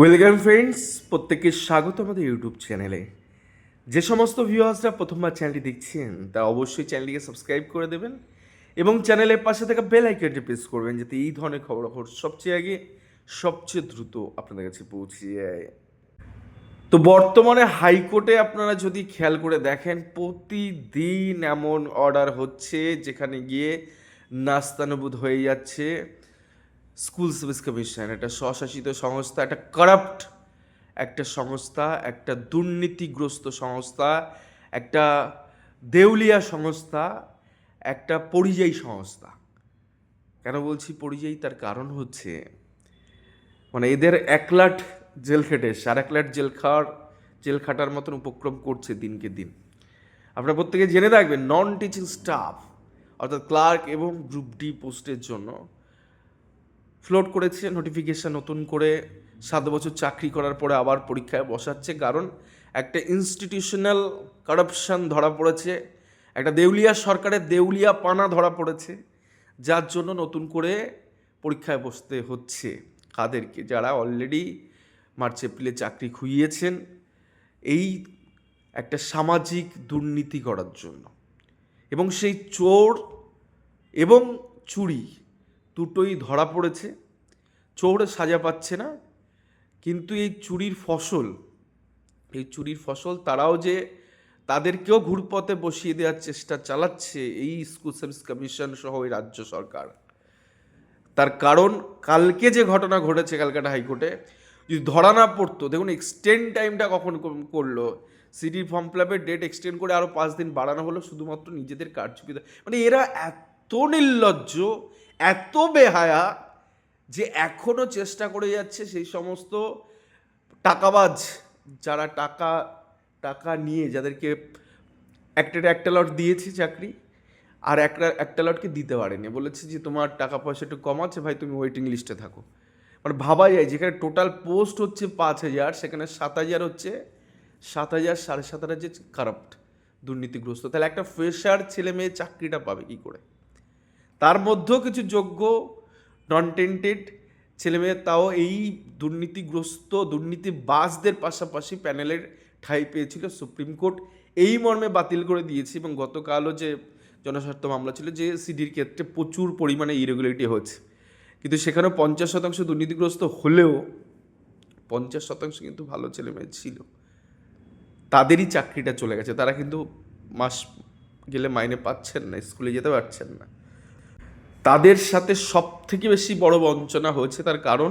Welcome friends প্রত্যেককে স্বাগত আমাদের ইউটিউব চ্যানেলে যে সমস্ত ভিউয়ার্সরা প্রথমবার চ্যানেলটি দেখছেন, তা অবশ্যই চ্যানেলটিকে সাবস্ক্রাইব করে দেবেন এবং চ্যানেলের পাশে থাকা বেল আইকনটি প্রেস করবেন, যাতে এই ধরনের খবরাখবর সবচেয়ে আগে, সবচেয়ে দ্রুত আপনাদের কাছে পৌঁছে যায়। তো বর্তমানে হাইকোর্টে আপনারা যদি খেয়াল করে দেখেন, প্রতিদিন এমন অর্ডার হচ্ছে, যেখানে গিয়ে নাস্তানুবোধ হয়ে যাচ্ছে। স্কুল সার্ভিস কমিশন, একটা স্বশাসিত সংস্থা, একটা কারাপ্ট একটা সংস্থা, একটা দুর্নীতিগ্রস্ত সংস্থা, একটা দেউলিয়া সংস্থা, একটা পরিযায়ী সংস্থা। কেন বলছি পরিযায়ী? তার কারণ হচ্ছে মানে এদের একলাট জেল খেটে, সার একলাট জেল খাওয়ার, জেল খাটার মতন উপক্রম করছে দিনকে দিন। আপনারা প্রত্যেকে জেনে রাখবেন নন টিচিং স্টাফ অর্থাৎ ক্লার্ক এবং গ্রুপ ডি পোস্টের জন্য ফ্লোট করেছে নোটিফিকেশন নতুন করে সাত বছর চাকরি করার পরে আবার পরীক্ষায় বসাচ্ছে। কারণ একটা ইনস্টিটিউশনাল কারাপশন ধরা পড়েছে, একটা দেউলিয়া সরকারের দেউলিয়া পানা ধরা পড়েছে, যার জন্য নতুন করে পরীক্ষায় বসতে হচ্ছে কাদেরকে, যারা অলরেডি মার্চ, এপ্রিলে চাকরি খুইয়েছেন। এই একটা সামাজিক দুর্নীতি করার জন্য। এবং সেই চোর এবং চুরি দুটোই ধরা পড়েছে, চোর সাজা পাচ্ছে না, কিন্তু এই চুরির ফসল, এই চুরির ফসল তারাও যে তাদেরকেও ঘুরপথে বসিয়ে দেওয়ার চেষ্টা চালাচ্ছে এই স্কুল সার্ভিস কমিশন সহ এই রাজ্য সরকার। তার কারণ, কালকে যে ঘটনা ঘটেছে ক্যালকাটা হাইকোর্টে, যদি ধরা না পড়তো, দেখুন এক্সটেন্ড টাইমটা কখন করল সিটি ফর্ম ফিলাপের ডেট এক্সটেন্ড করে আরও পাঁচ দিন বাড়ানো হলো, শুধুমাত্র নিজেদের কারচুপিতে মানে এরা এত নির্লজ্জ এত বেহায়া যে এখনও চেষ্টা করে যাচ্ছে সেই সমস্ত টাকাবাজ যারা টাকা টাকা নিয়ে, যাদেরকে একটা একটা লট দিয়েছে চাকরি, আর একটা একটা লটকে দিতে পারেনি। বলেছে যে তোমার টাকা পয়সা একটু কম আছে, ভাই তুমি ওয়েটিং লিস্টে থাকো। মানে ভাবা যায়, যেখানে টোটাল পোস্ট হচ্ছে পাঁচ হাজার, সেখানে সাত হাজার হচ্ছে, সাত হাজার, সাড়ে সাত হাজার যে কারাপ্ট দুর্নীতিগ্রস্ত। তাহলে একটা ফ্রেশার ছেলে মেয়ে চাকরিটা পাবে কী করে? তার মধ্যেও কিছু যোগ্য নন টেন্টেড ছেলেমেয়ে, তাও এই দুর্নীতিগ্রস্ত, দুর্নীতিবাজদের পাশাপাশি প্যানেলের ঠাঁই পেয়েছিল সুপ্রিম কোর্ট। এই মর্মে বাতিল করে দিয়েছে এবং গতকালও যে জনস্বার্থ মামলা ছিল, যে সিডির ক্ষেত্রে প্রচুর পরিমাণে ইরেগুলারিটি হয়েছে। কিন্তু সেখানেও পঞ্চাশ শতাংশ দুর্নীতিগ্রস্ত হলেও পঞ্চাশ শতাংশ কিন্তু ভালো ছেলে মেয়ে ছিল। তাদেরই চাকরিটা চলে গেছে। তারা কিন্তু মাস গেলে মাইনে পাচ্ছেন না, স্কুলে যেতে পারছেন না। তাদের সাথে সব থেকে বেশি বড় বঞ্চনা হয়েছে তার কারণ,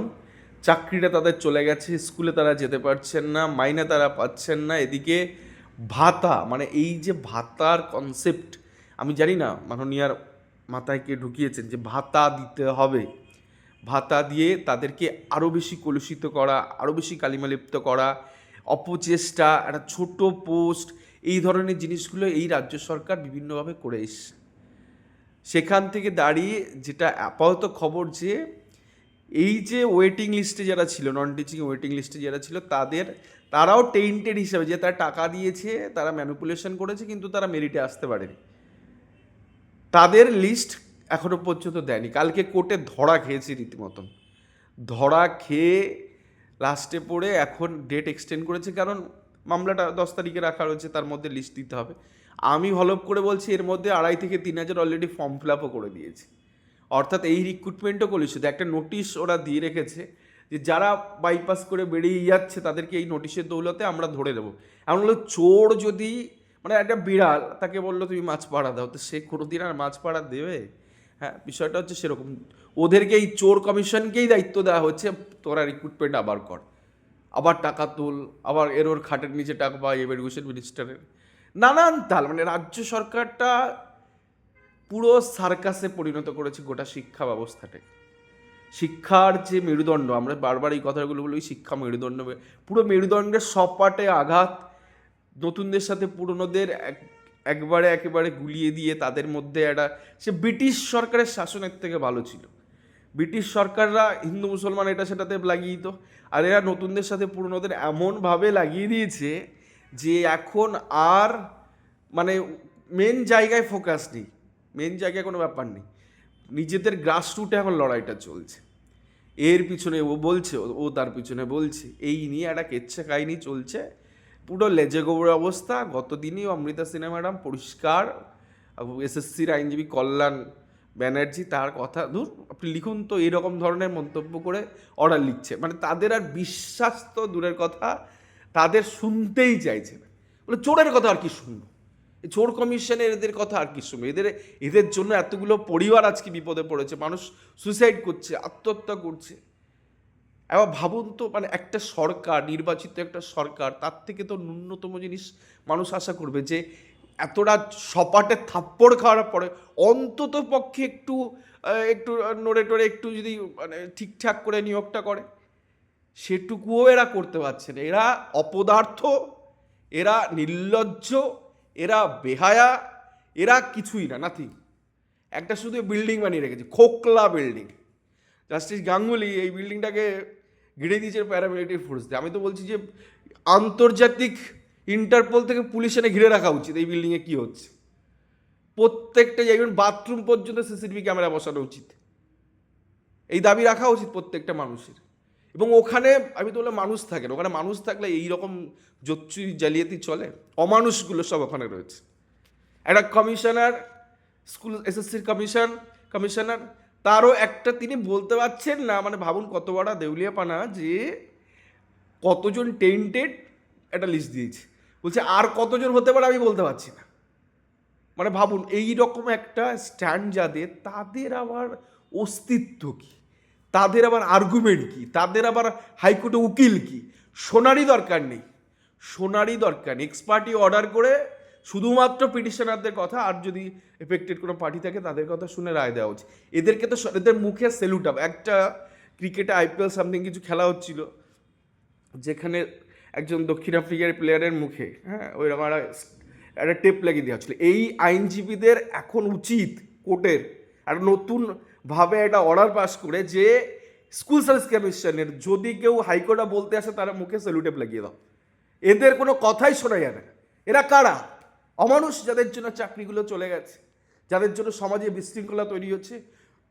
চাকরিটা তাদের চলে গেছে, স্কুলে তারা যেতে পারছেন না, মাইনে তারা পাচ্ছেন না। এদিকে ভাতা মানে এই যে ভাতার কনসেপ্ট আমি জানি না, মাননীয়ার মাথায় কে ঢুকিয়েছেন যে ভাতা দিতে হবে। ভাতা দিয়ে তাদেরকে আরও বেশি কলুষিত করা আরও বেশি কালিমালিপ্ত করা, অপচেষ্টা, একটা ছোট পোস্ট এই ধরনের জিনিসগুলো এই রাজ্য সরকার বিভিন্নভাবে করে এসছে। সেখান থেকে দাঁড়িয়ে যেটা আপাতত খবর যে, এই যে ওয়েটিং লিস্টে যারা ছিল নন টিচিং ওয়েটিং লিস্টে যারা ছিল, তাদের, তারাও টেন্টেড হিসাবে যে তারা টাকা দিয়েছে, তারা ম্যানুপুলেশন করেছে, কিন্তু তারা মেরিটে আসতে পারেনি। তাদের লিস্ট এখনও পর্যন্ত দেয়নি। কালকে কোর্টে ধরা খেয়েছে রীতিমতন। ধরা খেয়ে লাস্টে পড়ে এখন ডেট এক্সটেন্ড করেছে, কারণ মামলাটা দশ তারিখে রাখা রয়েছে, তার মধ্যে লিস্ট দিতে হবে। আমি হলপ করে বলছি, এর মধ্যে আড়াই থেকে তিন হাজার অলরেডি ফর্ম ফিল আপও করে দিয়েছে। অর্থাৎ এই রিক্রুটমেন্টও করেছে শুধু একটা নোটিশ ওরা দিয়ে রেখেছে যে, যারা বাইপাস করে বেরিয়ে যাচ্ছে, তাদেরকে এই নোটিশের দৌলতে আমরা ধরে দেবো। এমন হলো চোর যদি মানে একটা বিড়াল, তাকে বলল, তুমি মাছ পাড়া দাও। তো সে কোনো দিন আর মাছ পাড়া দেবে? হ্যাঁ বিষয়টা হচ্ছে সেরকম। ওদেরকে এই চোর কমিশনকেই দায়িত্ব দেওয়া হচ্ছে, তোরা রিক্রুটমেন্ট আবার কর। আবার টাকা তুল, আবার এর ওর খাটের নিচে টাকা বা এডুকেশন মিনিস্টারের নানান তাল মানে রাজ্য সরকারটা পুরো সার্কাসে পরিণত করেছে গোটা শিক্ষা ব্যবস্থাটাকে। শিক্ষার যে মেরুদণ্ড, আমরা বারবার এই কথাগুলো বলি, শিক্ষা মেরুদণ্ড, পুরো মেরুদণ্ডের সপাটে আঘাত, নতুনদের সাথে পুরনোদের এক, একবারে একেবারে গুলিয়ে দিয়ে তাদের মধ্যে একটা, সে ব্রিটিশ সরকারের শাসনের থেকে ভালো ছিল। ব্রিটিশ সরকাররা হিন্দু মুসলমান এটা সেটাতে লাগিয়ে দিত, আর এরা নতুনদের সাথে পুরনোদের এমনভাবে লাগিয়ে দিয়েছে যে এখন আর মানে মেন জায়গায় ফোকাস নেই। মেন জায়গায় কোনো ব্যাপার নেই। নিজেদের গ্রাসরুটে এখন লড়াইটা চলছে। এর পিছনে ও বলছে, ও- তার পিছনে বলছে, এই নিয়ে একটা কেচ্ছা কাহিনী চলছে। পুরো লেজে গোবর অবস্থা। গত দিনই অমৃতা সিনেমা ম্যাডাম পরিষ্কার এসএসসির আইনজীবী কল্যাণ ব্যানার্জি তার কথা দূর আপনি লিখুন তো, এরকম ধরনের মন্তব্য করে অর্ডার লিখছে। মানে তাদের আর বিশ্বাস তো দূরের কথা। তাদের শুনতেই চাইছে না। বলে, চোরের কথা আর কি শুনব? চোর কমিশনের এদের কথা আর কি শুনব? এদের এদের জন্য এতগুলো পরিবার আজকে বিপদে পড়েছে, মানুষ সুইসাইড করছে, আত্মহত্যা করছে। এবার ভাবুন তো মানে একটা সরকার, নির্বাচিত একটা সরকার, তার থেকে তো ন্যূনতম জিনিস মানুষ আশা করবে যে, এতটা সপাটে থাপ্পড় খাওয়ার পরে অন্তত পক্ষে একটু একটু নড়ে টড়ে একটু যদি মানে ঠিকঠাক করে নিয়োগটা করে। সেটুকুও এরা করতে পারছে না। এরা অপদার্থ, এরা নির্লজ্জ, এরা বেহায়া, এরা কিছুই না নাথিং একটা শুধু বিল্ডিং বানিয়ে রেখেছে, খোকলা বিল্ডিং জাস্টিস গাঙ্গুলি এই বিল্ডিংটাকে ঘিরে দিয়েছে প্যারামিলিটারি ফোর্স দিয়ে আমি তো বলছি যে আন্তর্জাতিক ইন্টারপোল থেকে পুলিশ এনে ঘিরে রাখা উচিত এই বিল্ডিংয়ে কী হচ্ছে। প্রত্যেকটা জায়গায় বাথরুম পর্যন্ত সিসিটিভি ক্যামেরা বসানো উচিত। এই দাবি রাখা উচিত প্রত্যেকটা মানুষের। এবং ওখানে আমি তো বললাম মানুষ থাকে না ওখানে মানুষ থাকলে এই রকম জচ্চুই জালিয়াতি চলে? অমানুষগুলো সব ওখানে রয়েছে। একটা কমিশনার, স্কুল এসএসসির কমিশন, কমিশনার, তারও একটা তিনি বলতে পারছেন না মানে ভাবুন কত বড় দেউলিয়া পানা যে কতজন টেন্টেড একটা লিস্ট দিয়েছে। বলছে, আর কতজন হতে পারে আমি বলতে পারছি না। মানে ভাবুন এই রকম একটা স্ট্যান্ড যাদের, তাদের আবার অস্তিত্ব কি? তাদের আবার আর্গুমেন্ট কি? তাদের আবার হাইকোর্টে উকিল কি? সোনারই দরকার নেই। সোনারই দরকার নেই। এক্সপার্টি অর্ডার করে শুধুমাত্র পিটিশনারদের কথা আর যদি এফেক্টেড কোনো পার্টি থাকে তাদের কথা শুনে রায় দেওয়া উচিত। এদেরকে তো এদের মুখে সেলুট আপ একটা ক্রিকেটে আইপিএল সামথিং কিছু খেলা হচ্ছিল, যেখানে একজন দক্ষিণ আফ্রিকার প্লেয়ারের মুখে হ্যাঁ ওই রকম একটা একটা টেপ লাগিয়ে দেওয়া হচ্ছিল। এই আইনজীবীদের এখন উচিত কোর্টের একটা নতুনভাবে একটা অর্ডার পাস করে যে স্কুল সার্ভিস কমিশনের যদি কেউ হাইকোর্টে বলতে আসে, তারা মুখে সেলুটেপ লাগিয়ে দাও। এদের কোনো কথাই শোনা যাবে না। এরা কারা? অমানুষ যাদের জন্য চাকরিগুলো চলে গেছে, যাদের জন্য সমাজে বিশৃঙ্খলা তৈরি হচ্ছে।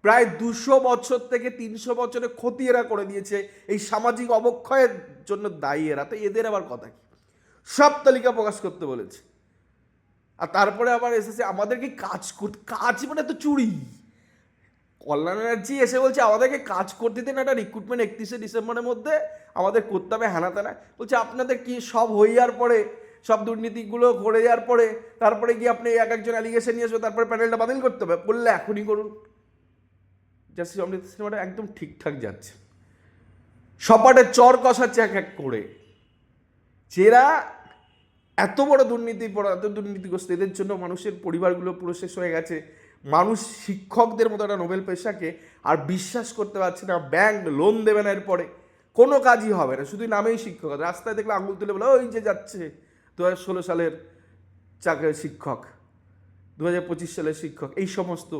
প্রায় দুশো বছর থেকে তিনশো বছরের ক্ষতি এরা করে দিয়েছে। এই সামাজিক অবক্ষয়ের জন্য দায়ী এরা। তো এদের আবার কথা কি? সব তালিকা প্রকাশ করতে বলেছে। আর তারপরে আবার এসেছে আমাদেরকে কাজ করতে কাজ মানে তো চুরি। কল্যাণ ব্যানার্জি এসে বলছে, আমাদেরকে কাজ করতে দিন একটা রিক্রুটমেন্ট একত্রিশে ডিসেম্বরের মধ্যে। আমাদের করতে হবে হ্যানা বলছে, আপনাদের কি সব হয়ে যাওয়ার পরে, সব দুর্নীতিগুলো করে যাওয়ার পরে, তারপরে গিয়ে আপনি এক একজন অ্যালিগেশন নিয়ে আসবে, তারপরে প্যানেলটা বাতিল করতে হবে? বললে এখনই করুন। জাস্টিস অমৃত সিনেমাটা একদম ঠিকঠাক যাচ্ছে। সপাটে চর কষাচ্ছে এক এক করে। যেরা এত বড় দুর্নীতি এত দুর্নীতিগ্রস্ত, এদের জন্য মানুষের পরিবারগুলো পুরো শেষ হয়ে গেছে। মানুষ শিক্ষকদের মতো একটা নোবেল পেশাকে আর বিশ্বাস করতে পারছে না ব্যাংক লোন দেবে না এরপরে। কোনো কাজই হবে না, শুধু নামেই শিক্ষক। রাস্তায় দেখলে আঙুল তুলে বলে, ওই যে যাচ্ছে। দু হাজার ষোলো সালের চাকরির শিক্ষক দু হাজার পঁচিশ সালের শিক্ষক, এই সমস্ত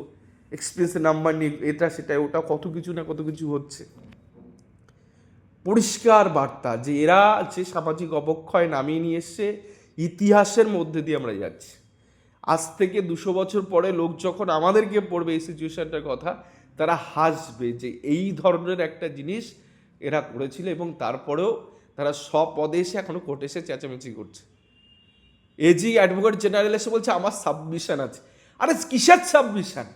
এক্সপিরিয়েন্সের নাম্বার নিয়ে এটা সেটা ওটা কত কিছু না কত কিছু হচ্ছে। পরিষ্কার বার্তা যে এরা যে সামাজিক অবক্ষয় নামিয়ে নিয়ে এসছে, ইতিহাসের মধ্যে দিয়ে আমরা যাচ্ছি। আজ থেকে দুশো বছর পরে লোক যখন আমাদেরকে পড়বে এই সিচুয়েশানটার কথা, তারা হাসবে যে এই ধরনের একটা জিনিস এরা করেছিল এবং তারপরেও তারা স্বপদে এসে এখনও কোর্টে এসে চেঁচামেচি করছে। এজি অ্যাডভোকেট জেনারেল এসে বলছে, আমার সাবমিশন আছে। আরে কিসের সাবমিশন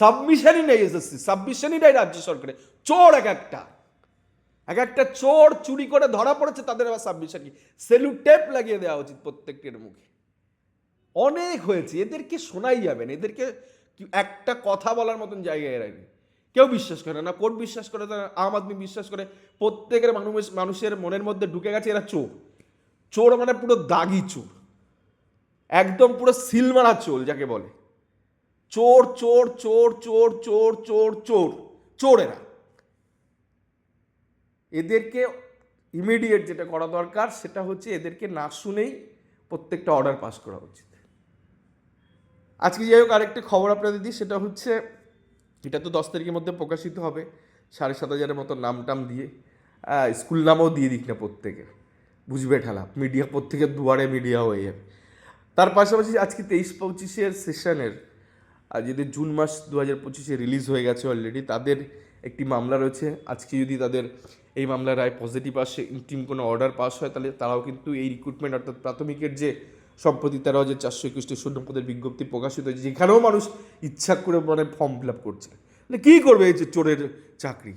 সাবমিশনই নেই এসএসসি সাবমিশনই নেই রাজ্য সরকারে চোর এক একটা। এক একটা চোর চুরি করে ধরা পড়েছে, তাদের আবার সাবমিশন কি? সেলু টেপ লাগিয়ে দেওয়া উচিত প্রত্যেকটির মুখে। অনেক হয়েছে, এদেরকে শোনাই যাবে না, এদেরকে একটা কথা বলার মতন জায়গায় এরা কেউ বিশ্বাস করে না কোর্ট বিশ্বাস করে, না আম আদমি বিশ্বাস করে, প্রত্যেকের মানুষ, মানুষের মনের মধ্যে ঢুকে গেছে এরা চোর। চোর মানে পুরো দাগি চোর। একদম পুরো সিলমারা চোর যাকে বলে। চোর চোর চোর চোর চোর চোর চোর চোর এরা। এদেরকে ইমিডিয়েট যেটা করা দরকার, সেটা হচ্ছে এদেরকে না শুনেই প্রত্যেকটা অর্ডার পাস করা উচিত। আজকে যাই হোক, আরেকটা খবর আপনাদের দিই, সেটা হচ্ছে এটা তো দশ তারিখের মধ্যে প্রকাশিত হবে, সাড়ে সাত হাজারের মতো নাম টাম দিয়ে স্কুল নামও দিয়ে দিক না প্রত্যেকে বুঝবে ঠেলা মিডিয়া প্রত্যেকের দুয়ারে মিডিয়া হয়ে যাবে। তার পাশাপাশি আজকে তেইশ পঁচিশের সেশনের আর যদি জুন মাস দু হাজার পঁচিশে রিলিজ হয়ে গেছে অলরেডি তাদের একটি মামলা রয়েছে। আজকে যদি তাদের এই মামলার রায় পজিটিভ আসে টিম কোনো অর্ডার পাস হয়, তাহলে তারাও কিন্তু এই রিক্রুটমেন্ট অর্থাৎ প্রাথমিকের যে সম্প্রতি তেরো হাজার চারশো একুশটি শূন্য পদের বিজ্ঞপ্তি প্রকাশিত হয়েছে, যেখানেও মানুষ ইচ্ছা করে মানে ফর্ম ফিল আপ করছে। মানে কী করবে এই যে চোরের চাকরি?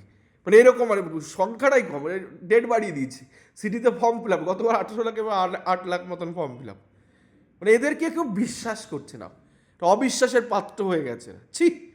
মানে এরকম মানে সংখ্যাটাই কম মানে ডেট বাড়িয়ে দিয়েছে। সিটিতে ফর্ম ফিল আপ গতবার আঠেরো লাখ এবং আট- লাখ মতন ফর্ম ফিল আপ মানে এদেরকে কেউ বিশ্বাস করছে না। অবিশ্বাসের পাত্র হয়ে গেছে। ছি!